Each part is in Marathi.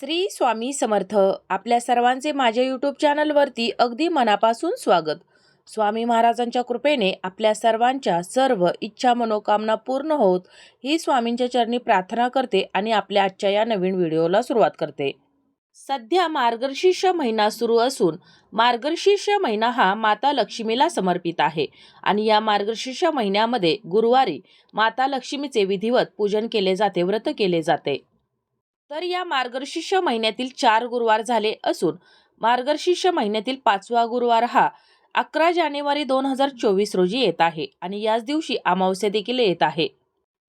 श्री स्वामी समर्थ आपल्या सर्वांचे माझ्या यूट्यूब चॅनलवरती अगदी मनापासून स्वागत. स्वामी महाराजांच्या कृपेने आपल्या सर्वांच्या सर्व इच्छा मनोकामना पूर्ण होत ही स्वामींच्या चरणी प्रार्थना करते आणि आपल्या आजच्या या नवीन व्हिडिओला सुरुवात करते. सध्या मार्गशीर्ष महिना सुरू असून मार्गशीर्ष महिना हा माता लक्ष्मीला समर्पित आहे आणि या मार्गशीर्ष महिन्यामध्ये गुरुवारी माता लक्ष्मीचे विधिवत पूजन केले जाते व्रत केले जाते. तर या मार्गशीर्ष महिन्यातील चार गुरुवार झाले असून मार्गशीर्ष महिन्यातील पाचवा गुरुवार हा अकरा जानेवारी दोन हजार चोवीस रोजी येत आहे आणि याच दिवशी अमावस्या देखील येत आहे.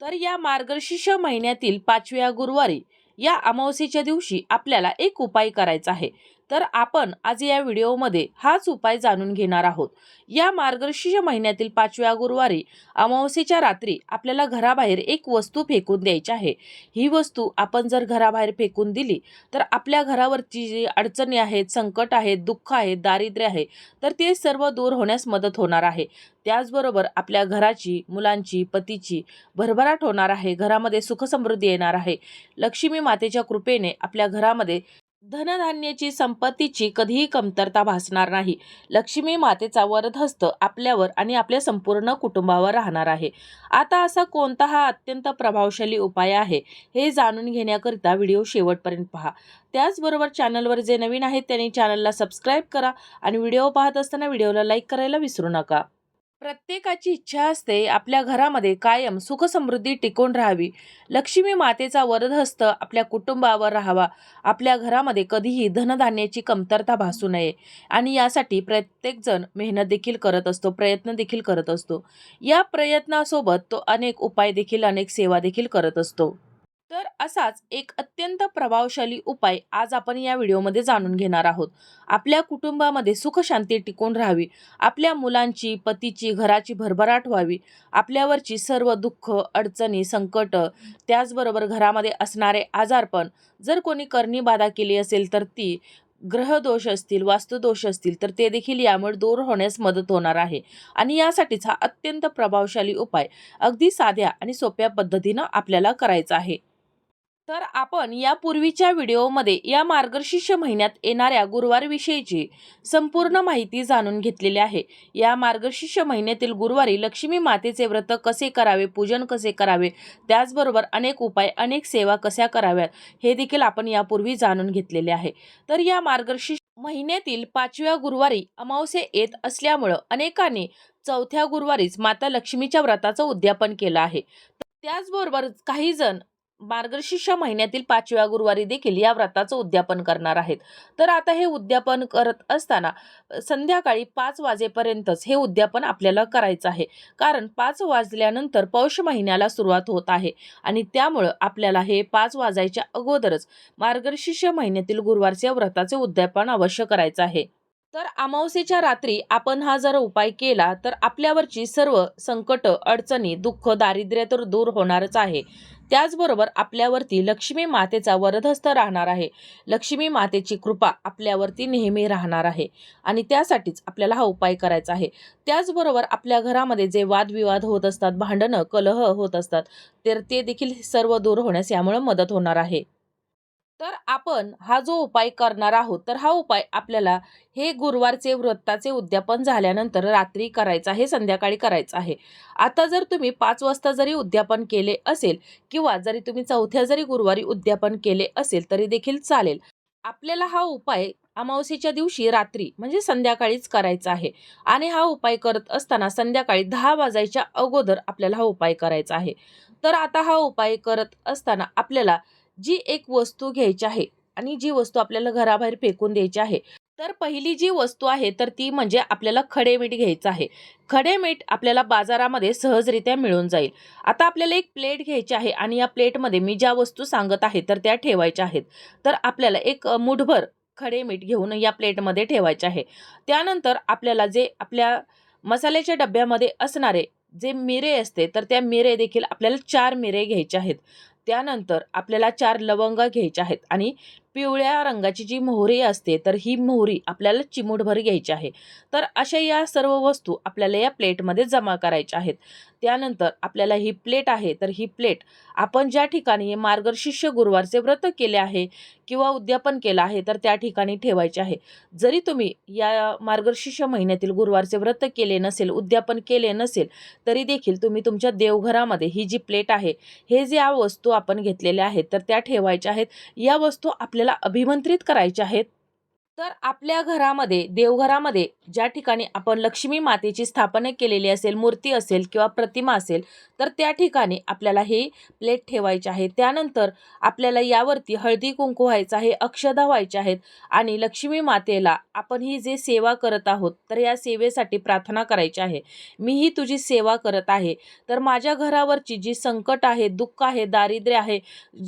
तर या मार्गशीर्ष महिन्यातील पाचव्या गुरुवारी या अमावस्येच्या दिवशी आपल्याला एक उपाय करायचा आहे. तर आपण आज या व्हिडिओमध्ये हाच उपाय जाणून घेणार आहोत. या मार्गशीर्ष महिन्यातील पाचव्या गुरुवारी अमावस्येच्या रात्री आपल्याला घराबाहेर एक वस्तू फेकून द्यायची आहे. ही वस्तू आपण जर घराबाहेर फेकून दिली तर आपल्या घरावरची जी अडचणी आहेत संकट आहेत दुःख आहेत दारिद्र्य आहे तर ते सर्व दूर होण्यास मदत होणार आहे. त्याचबरोबर आपल्या घराची मुलांची पतीची भरभराट होणार आहे. घरामध्ये सुखसमृद्धी येणार आहे. लक्ष्मी मातेच्या कृपेने आपल्या घरामध्ये धनधान्याची संपत्तीची कधीही कमतरता भासणार नाही. लक्ष्मी मातेचा वरदहस्त आपल्यावर आणि आपल्या संपूर्ण कुटुंबावर राहणार आहे. आता असा कोणता हा अत्यंत प्रभावशाली उपाय आहे हे जाणून घेण्याकरिता व्हिडिओ शेवटपर्यंत पहा. त्याचबरोबर चॅनलवर जे नवीन आहेत त्यांनी चॅनलला सबस्क्राईब करा आणि व्हिडिओ पाहत असताना व्हिडिओला लाईक करायला विसरू नका. प्रत्येकाची इच्छा असते आपल्या घरामध्ये कायम सुखसमृद्धी टिकून राहावी. लक्ष्मी मातेचा वरदहस्त आपल्या कुटुंबावर राहावा. आपल्या घरामध्ये कधीही धनधान्याची कमतरता भासू नये आणि यासाठी प्रत्येकजण मेहनत देखील करत असतो प्रयत्न देखील करत असतो. या प्रयत्नासोबत तो अनेक उपाय देखील अनेक सेवा देखील करत असतो. तर असाच एक अत्यंत प्रभावशाली उपाय आज आपण या व्हिडिओमध्ये जाणून घेणार आहोत. आपल्या कुटुंबामध्ये सुखशांती टिकून राहावी. आपल्या मुलांची पतीची घराची भरभराट व्हावी. आपल्यावरची सर्व दुःख अडचणी संकट त्याचबरोबर घरामध्ये असणारे आजारपण जर कोणी करणी बाधा केली असेल तर ती ग्रहदोष असतील वास्तुदोष असतील तर ते देखील यामुळे दूर होण्यास मदत होणार आहे. आणि यासाठीच हा अत्यंत प्रभावशाली उपाय अगदी साध्या आणि सोप्या पद्धतीनं आपल्याला करायचा आहे. तर आपण यापूर्वीच्या व्हिडिओमध्ये या मार्गशीर्ष महिन्यात येणाऱ्या गुरुवारविषयीची संपूर्ण माहिती जाणून घेतलेली आहे. या मार्गशीर्ष महिन्यातील गुरुवारी लक्ष्मी मातेचे व्रत कसे करावे पूजन कसे करावे त्याचबरोबर अनेक उपाय अनेक सेवा कशा कराव्यात हे देखील आपण यापूर्वी जाणून घेतलेले आहे. तर या मार्गशीर्ष महिन्यातील पाचव्या गुरुवारी अमावस्या येत असल्यामुळं अनेकांनी चौथ्या गुरुवारीच माता लक्ष्मीच्या व्रताचं उद्यापन केलं आहे. त्याचबरोबर काही जण मार्गशीर्ष महिन्यातील पाचव्या गुरुवारी देखील या व्रताचं उद्यापन करणार आहेत. तर आता हे उद्यापन करत असताना संध्याकाळी पाच वाजेपर्यंतच हे उद्यापन आपल्याला करायचं आहे. कारण पाच वाजल्यानंतर पौष महिन्याला सुरुवात होत आहे आणि त्यामुळं आपल्याला हे पाच वाजायच्या अगोदरच मार्गशीर्ष महिन्यातील गुरुवारच्या व्रताचे उद्यापन अवश्य करायचं आहे. तर अमावस्येच्या रात्री आपण हा जर उपाय केला तर आपल्यावरची सर्व संकट अडचणी दुःख दारिद्र्य तर दूर होणारच आहे. त्याचबरोबर आपल्यावरती लक्ष्मी मातेचा वरदहस्त राहणार आहे. लक्ष्मी मातेची कृपा आपल्यावरती नेहमी राहणार आहे आणि त्यासाठीच आपल्याला हा उपाय करायचा आहे. त्याचबरोबर आपल्या घरामध्ये जे वादविवाद होत असतात भांडणं कलह होत असतात तर ते देखील सर्व दूर होण्यास यामुळे मदत होणार आहे. तर आपण हा जो उपाय करणार आहोत तर हा उपाय आपल्याला हे गुरुवारचे व्रताचे उद्यापन झाल्यानंतर रात्री करायचं आहे संध्याकाळी करायचं आहे. आता जर तुम्ही पाच वाजता जरी उद्यापन केले असेल किंवा जरी तुम्ही चौथ्या जरी गुरुवारी उद्यापन केले असेल तरी देखील चालेल. आपल्याला हा उपाय अमावस्येच्या दिवशी रात्री म्हणजे संध्याकाळीच करायचा आहे. आणि हा उपाय करत असताना संध्याकाळी दहा वाजायच्या अगोदर आपल्याला हा उपाय करायचा आहे. तर आता हा उपाय करत असताना आपल्याला जी एक वस्तू घ्यायची आहे आणि जी वस्तू आपल्याला घराबाहेर फेकून द्यायची आहे तर पहिली जी वस्तू आहे तर ती म्हणजे आपल्याला खडे मीठ घ्यायचं आहे. खडे मीठ आपल्याला बाजारामध्ये सहजरित्या मिळून जाईल. आता आपल्याला एक प्लेट घ्यायची आहे आणि या प्लेटमध्ये मी ज्या वस्तू सांगत आहे तर त्या ठेवायच्या आहेत. तर आपल्याला एक मुठभर खडे मीठ घेऊन या प्लेटमध्ये ठेवायचे आहे. त्यानंतर आपल्याला जे आपल्या मसाल्याच्या डब्यामध्ये असणारे जे मिरे असते तर त्या मिरे देखील आपल्याला चार मिरे घ्यायचे आहेत. त्यानंतर आपल्याला चार लवंग घ्यायच्या आहेत. आणि पिवळ्या रंगाची जी मोहरी असते तर ही मोहरी आपल्याला चिमूटभर घ्यायची आहे. तर अशा या सर्व वस्तू आपल्याला या प्लेटमध्ये जमा करायच्या आहेत. त्यानंतर आपल्याला ही प्लेट आहे तर ही प्लेट आपण ज्या ठिकाणी हे गुरुवारचे व्रत केले आहे किंवा उद्यापन केलं आहे तर त्या ठिकाणी ठेवायचे आहे. जरी तुम्ही या मार्गशिष्य महिन्यातील गुरुवारचे व्रत केले नसेल उद्यापन केले नसेल तरी देखील तुम्ही तुमच्या देवघरामध्ये ही जी प्लेट आहे हे जे वस्तू आपण घेतलेल्या आहेत तर त्या ठेवायच्या आहेत. या वस्तू आपल्या आपल्याला अभिमंत्रित करायचे आहेत. तर आपल्या घरामध्ये देवघरामध्ये ज्या ठिकाणी आपण लक्ष्मी मातेची स्थापना केलेली असेल मूर्ती असेल किंवा प्रतिमा असेल तर त्या ठिकाणी आपल्याला हे प्लेट ठेवायचे आहे. त्यानंतर आपल्याला यावरती हळदी कुंकू व्हायचं आहे अक्षदा व्हायच्या आहेत आणि लक्ष्मी मातेला आपण ही जे सेवा करत आहोत तर या सेवेसाठी प्रार्थना करायची आहे. मी ही तुझी सेवा करत आहे. तर माझ्या घरावरची जी संकट आहे दुःख आहे दारिद्र्य आहे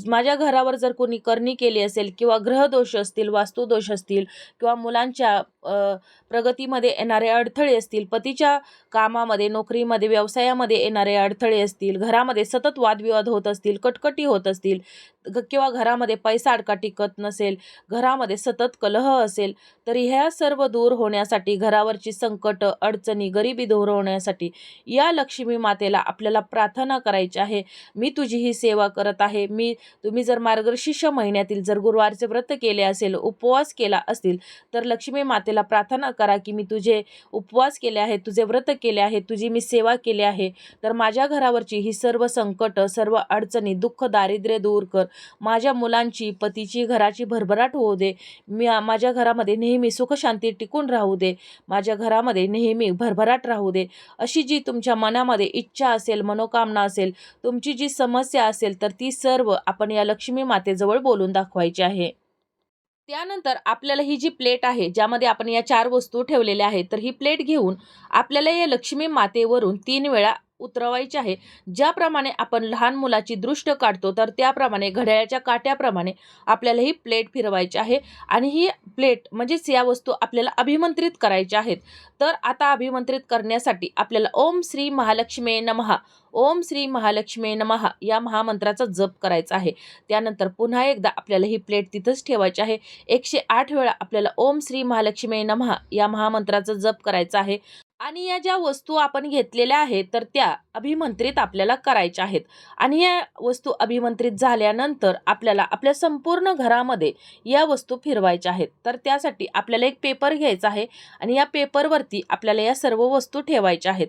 माझ्या घरावर जर कोणी करणी केली असेल किंवा ग्रहदोष असतील वास्तुदोष असतील किंवा मुलांच्या अ, प्रगतीमध्ये येणारे अडथळे असतील पतीच्या कामामध्ये नोकरीमध्ये व्यवसायामध्ये येणारे अडथळे असतील घरामध्ये सतत वादविवाद होत असतील कटकटी होत असतील ग- किंवा घरामध्ये पैसा अडका टिकत नसेल घरामध्ये सतत कलह असेल तर ह्या सर्व दूर होण्यासाठी घरावरची संकट अडचणी गरिबी दूर होण्यासाठी या लक्ष्मी मातेला आपल्याला प्रार्थना करायची आहे. मी तुझी ही सेवा करत आहे. मी तुम्ही जर मार्गशीर्ष महिन्यातील जर गुरुवारचे व्रत केले असेल उपवास केला असतील तर लक्ष्मी मातेला प्रार्थना करा की मी तुझे उपवास केले आहे तुझे व्रत केले आहे तुझी मी सेवा केली आहे. तर माझ्या घरावरची ही सर्व संकट सर्व अडचणी दुःख दारिद्र्य दूर कर. माझ्या मुलांची पतीची घराची भरभराट होऊ दे. मी माझ्या घरामध्ये नेहमी सुखशांती टिकून राहू दे. माझ्या घरामध्ये नेहमी भरभराट राहू दे. अशी जी तुमच्या मनामध्ये इच्छा असेल मनोकामना असेल तुमची जी समस्या असेल तर ती सर्व आपण या लक्ष्मी मातेजवळ बोलून दाखवायची आहे. त्यानंतर आपल्याला ही जी प्लेट आहे ज्यामध्ये आपण या चार वस्तू ठेवलेल्या आहेत तर ही प्लेट घेऊन आपल्याला या लक्ष्मी मातेवरून तीन वेळा उतरवायची आहे. ज्याप्रमाणे आपण लहान मुलाची दृष्ट काढतो तर त्याप्रमाणे घड्याळाच्या काट्याप्रमाणे आपल्याला ही प्लेट फिरवायची आहे. आणि ही प्लेट म्हणजेच या वस्तू आपल्याला अभिमंत्रित करायच्या आहेत. तर आता अभिमंत्रित करण्यासाठी आपल्याला ओम श्री महालक्ष्मी नमहा ओम श्री महालक्ष्मी नमहा या महामंत्राचा जप करायचा आहे. त्यानंतर पुन्हा एकदा आपल्याला ही प्लेट तिथंच ठेवायची आहे. एकशे आठ वेळा आपल्याला ओम श्री महालक्ष्मी नमहा या महामंत्राचा जप करायचा आहे. आणि या ज्या वस्तू आपण घेतलेल्या आहेत तर त्या अभिमंत्रित आपल्याला करायच्या आहेत. आणि या वस्तू अभिमंत्रित झाल्यानंतर आपल्याला आपल्या संपूर्ण घरामध्ये या वस्तू फिरवायच्या आहेत. तर त्यासाठी आपल्याला एक पेपर घ्यायचा आहे आणि या पेपरवरती आपल्याला या सर्व वस्तू ठेवायच्या आहेत.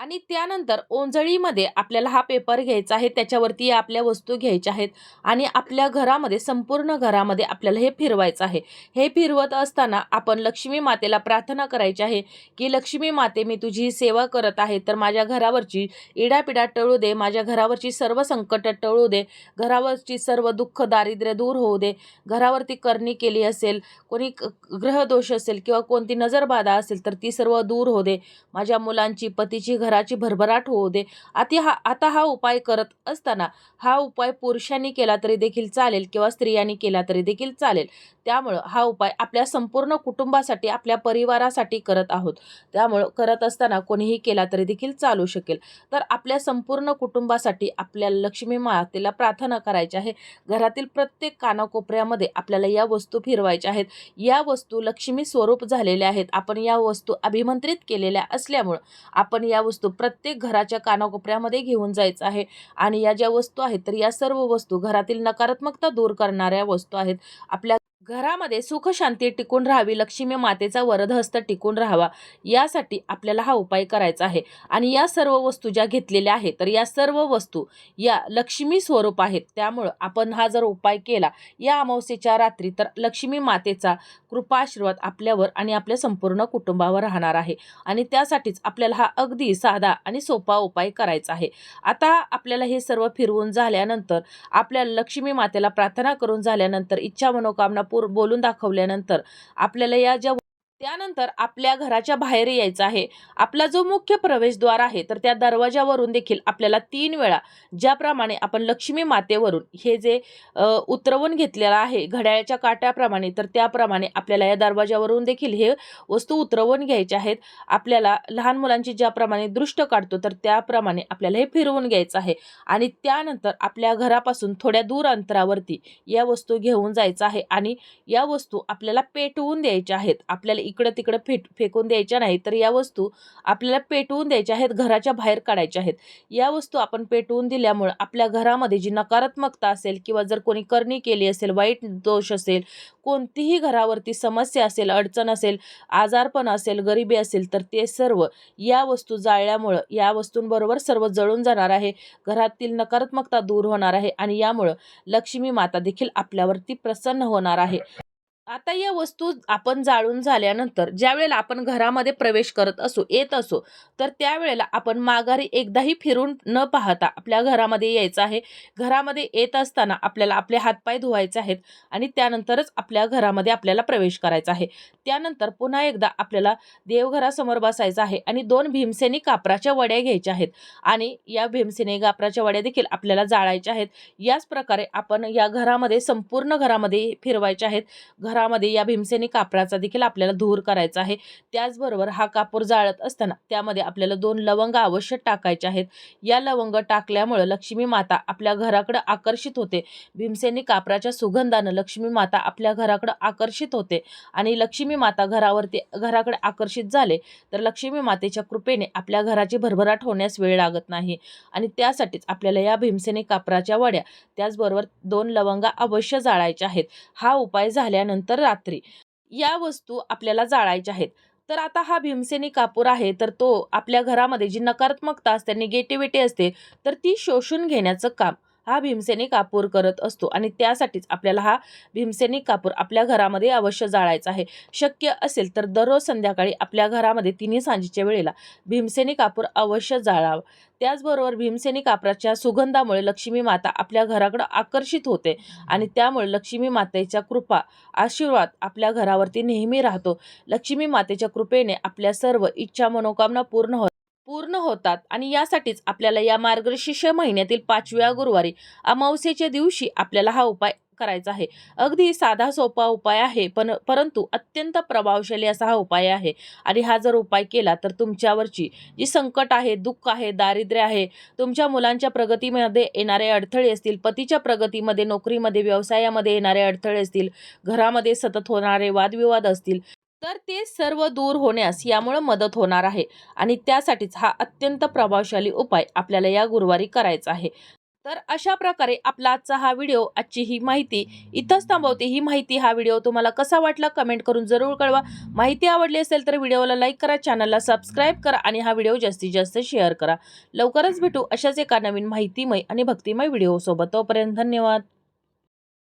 आणि त्यानंतर ओंजळीमध्ये आपल्याला हा पेपर घ्यायचा आहे त्याच्यावरती आपल्या वस्तू घ्यायच्या आहेत आणि आपल्या घरामध्ये संपूर्ण घरामध्ये आपल्याला हे फिरवायचं आहे. हे फिरवत असताना आपण लक्ष्मी मातेला प्रार्थना करायची आहे की लक्ष्मी माते मी तुझी सेवा करत आहे तर माझ्या घरावरची इडापिडा टळू दे माझ्या घरावरची सर्व संकट टळू दे घरावरची सर्व दुःख दारिद्र्य दूर होऊ दे घरावरती करणी केली असेल कोणी क- ग्रहदोष असेल किंवा कोणती नजरबाधा असेल तर ती सर्व दूर होऊ दे. माझ्या मुलांची पतीची घराची भरभराट होऊ दे. आता हा आता हा उपाय करत असताना हा उपाय पुरुषांनी केला तरी देखील चालेल किंवा स्त्रियांनी केला तरी देखील चालेल. त्यामुळं हा उपाय आपल्या संपूर्ण कुटुंबासाठी आपल्या परिवारासाठी करत आहोत. त्यामुळं करत असताना कोणीही केला तरी देखील चालू शकेल. तर आपल्या संपूर्ण कुटुंबासाठी आपल्या लक्ष्मी मातेला प्रार्थना करायची आहे. घरातील प्रत्येक कानाकोपऱ्यामध्ये आपल्याला या वस्तू फिरवायच्या आहेत. या वस्तू लक्ष्मी स्वरूप झालेल्या आहेत. आपण या वस्तू अभिमंत्रित केलेल्या असल्यामुळं आपण या वस्तू प्रत्येक घराच्या कानाकोपऱ्यामध्ये घेऊन जायचं आहे. आणि या ज्या वस्तू आहेत तर या सर्व वस्तू घरातील नकारात्मकता दूर करणाऱ्या वस्तू आहेत. आपल्या घरामध्ये सुख शांती टिकून राहावी लक्ष्मी मातेचा वरदहस्त टिकून राहावा यासाठी आपल्याला हा उपाय करायचा आहे. आणि या सर्व वस्तू ज्या घेतलेल्या आहेत तर या सर्व वस्तू या लक्ष्मी स्वरूप आहेत. त्यामुळं आपण हा जर उपाय केला या अमावस्येच्या रात्री तर लक्ष्मी मातेचा कृपाशीर्वाद आपल्यावर आणि आपल्या संपूर्ण कुटुंबावर राहणार आहे. आणि त्यासाठीच आपल्याला हा अगदी साधा आणि सोपा उपाय करायचा आहे. आता आपल्याला हे सर्व फिरवून झाल्यानंतर आपल्या लक्ष्मी मातेला प्रार्थना करून झाल्यानंतर इच्छा मनोकामना पूर बोलून दाखवल्यानंतर आपल्याला या ज्या त्यानंतर आपल्या घराच्या बाहेर यायचं आहे. आपला जो मुख्य प्रवेशद्वार आहे तर त्या दरवाजावरून देखील आपल्याला तीन वेळा ज्याप्रमाणे आपण लक्ष्मी मातेवरून हे जे उतरवून घेतलेलं आहे घड्याळ्याच्या काट्याप्रमाणे तर त्याप्रमाणे आपल्याला या दरवाजावरून देखील हे वस्तू उतरवून घ्यायचे आहेत. आपल्याला लहान मुलांची ज्याप्रमाणे दृष्ट काढतो तर त्याप्रमाणे आपल्याला हे फिरवून घ्यायचं आहे. आणि त्यानंतर आपल्या घरापासून थोड्या दूर अंतरावरती या वस्तू घेऊन जायचं आहे आणि या वस्तू आपल्याला पेटवून द्यायच्या आहेत. आपल्याला इकडं तिकडं फेट फेकून द्यायच्या नाही तर या वस्तू आपल्याला पेटवून द्यायच्या आहेत घराच्या बाहेर काढायच्या आहेत. या वस्तू आपण पेटवून दिल्यामुळं आपल्या घरामध्ये जी नकारात्मकता असेल किंवा जर कोणी करणी केली असेल वाईट दोष असेल कोणतीही घरावरती समस्या असेल अडचण असेल आजारपण असेल गरिबी असेल तर ते सर्व या वस्तू जाळल्यामुळं या वस्तूंबरोबर सर्व जळून जाणार आहे घरातील नकारात्मकता दूर होणार आहे आणि यामुळं लक्ष्मी माता देखील आपल्यावरती प्रसन्न होणार आहे. आता या वस्तू आपण जाळून झाल्यानंतर ज्या वेळेला आपण घरामध्ये प्रवेश करत असू येत असो तर त्यावेळेला आपण माघारी एकदाही फिरून न पाहता आपल्या घरामध्ये यायचं आहे. घरामध्ये येत असताना आपल्याला आपले हातपाय धुवायचे आहेत आणि त्यानंतरच आपल्या घरामध्ये आपल्याला प्रवेश करायचा आहे. त्यानंतर पुन्हा एकदा आपल्याला देवघरासमोर बसायचं आहे आणि दोन भीमसेनी कापराच्या वड्या घ्यायच्या आहेत आणि या भीमसेनी कापराच्या वड्या देखील आपल्याला जाळायच्या आहेत. याच प्रकारे आपण या घरामध्ये संपूर्ण घरामध्ये फिरवायच्या आहेत. घरामध्ये या भीमसेनी कापराचा देखील आपल्याला धूर करायचा आहे. त्याचबरोबर हा कापूर जाळत असताना त्यामध्ये आपल्याला दोन लवंग अवश्य टाकायचे आहेत. या लवंग टाकल्यामुळं लक्ष्मी माता आपल्या घराकडे आकर्षित होते. भीमसेनी कापराच्या सुगंधानं लक्ष्मी माता आपल्या घराकडे आकर्षित होते आणि लक्ष्मी माता घरावरती घराकडे आकर्षित झाले तर लक्ष्मी मातेच्या कृपेने आपल्या घराची भरभराट होण्यास वेळ लागत नाही आणि त्यासाठीच आपल्याला या भीमसेनी कापराच्या वड्या त्याचबरोबर दोन लवंगा अवश्य जाळायच्या आहेत. हा उपाय झाल्यानंतर रात्री. या वस्तू आपल्याला जाळायच्या आहेत. तर आता हा भीमसेनी कापूर आहे तर तो आपल्या घरामध्ये जी नकारात्मकता असते निगेटिव्हिटी असते तर ती शोषून घेण्याचं काम. हा भीमसेनी कापूर करत असतो आणि त्यासाठीच आपल्याला हा भीमसेनी कापूर आपल्या घरामध्ये अवश्य जाळायचा आहे. शक्य असेल तर दररोज संध्याकाळी आपल्या घरामध्ये तिन्ही सांजेच्या वेळेला भीमसेनी कापूर अवश्य जाळावं. त्याचबरोबर भीमसेनी कापराच्या सुगंधामुळे लक्ष्मी माता आपल्या घराकडं आकर्षित होते आणि त्यामुळे लक्ष्मी मातेच्या कृपा आशीर्वाद आपल्या घरावरती नेहमी राहतो. लक्ष्मी मातेच्या कृपेने आपल्या सर्व इच्छा मनोकामना पूर्ण होत पूर्ण होतात. आणि यासाठीच आपल्याला या मार्गशीर्ष महिन्यातील पाचव्या गुरुवारी अमावस्येच्या दिवशी आपल्याला हा उपाय करायचा आहे. अगदी साधा सोपा उपाय आहे पण परंतु अत्यंत प्रभावशाली असा हा उपाय आहे. आणि हा जर उपाय केला तर तुमच्यावरची जी संकट आहे दुःख आहे दारिद्र्य आहे तुमच्या मुलांच्या प्रगतीमध्ये येणारे अडथळे असतील पतीच्या प्रगतीमध्ये नोकरीमध्ये व्यवसायामध्ये येणारे अडथळे असतील घरामध्ये सतत होणारे वादविवाद असतील तर ते सर्व दूर होण्यास यामुळं मदत होणार आहे. आणि त्यासाठीच हा अत्यंत प्रभावशाली उपाय आपल्याला या गुरुवारी करायचा आहे. तर अशा प्रकारे आपला आजचा हा व्हिडिओ आजची ही माहिती इथंच थांबवते. ही माहिती हा व्हिडिओ तुम्हाला कसा वाटला कमेंट करून जरूर कळवा. माहिती आवडली असेल तर व्हिडिओला लाईक करा चॅनलला सबस्क्राईब करा आणि हा व्हिडिओ जास्तीत जास्त शेअर करा. लवकरच भेटू अशाच एका नवीन माहितीमय आणि भक्तिमय व्हिडिओसोबत. तोपर्यंत धन्यवाद.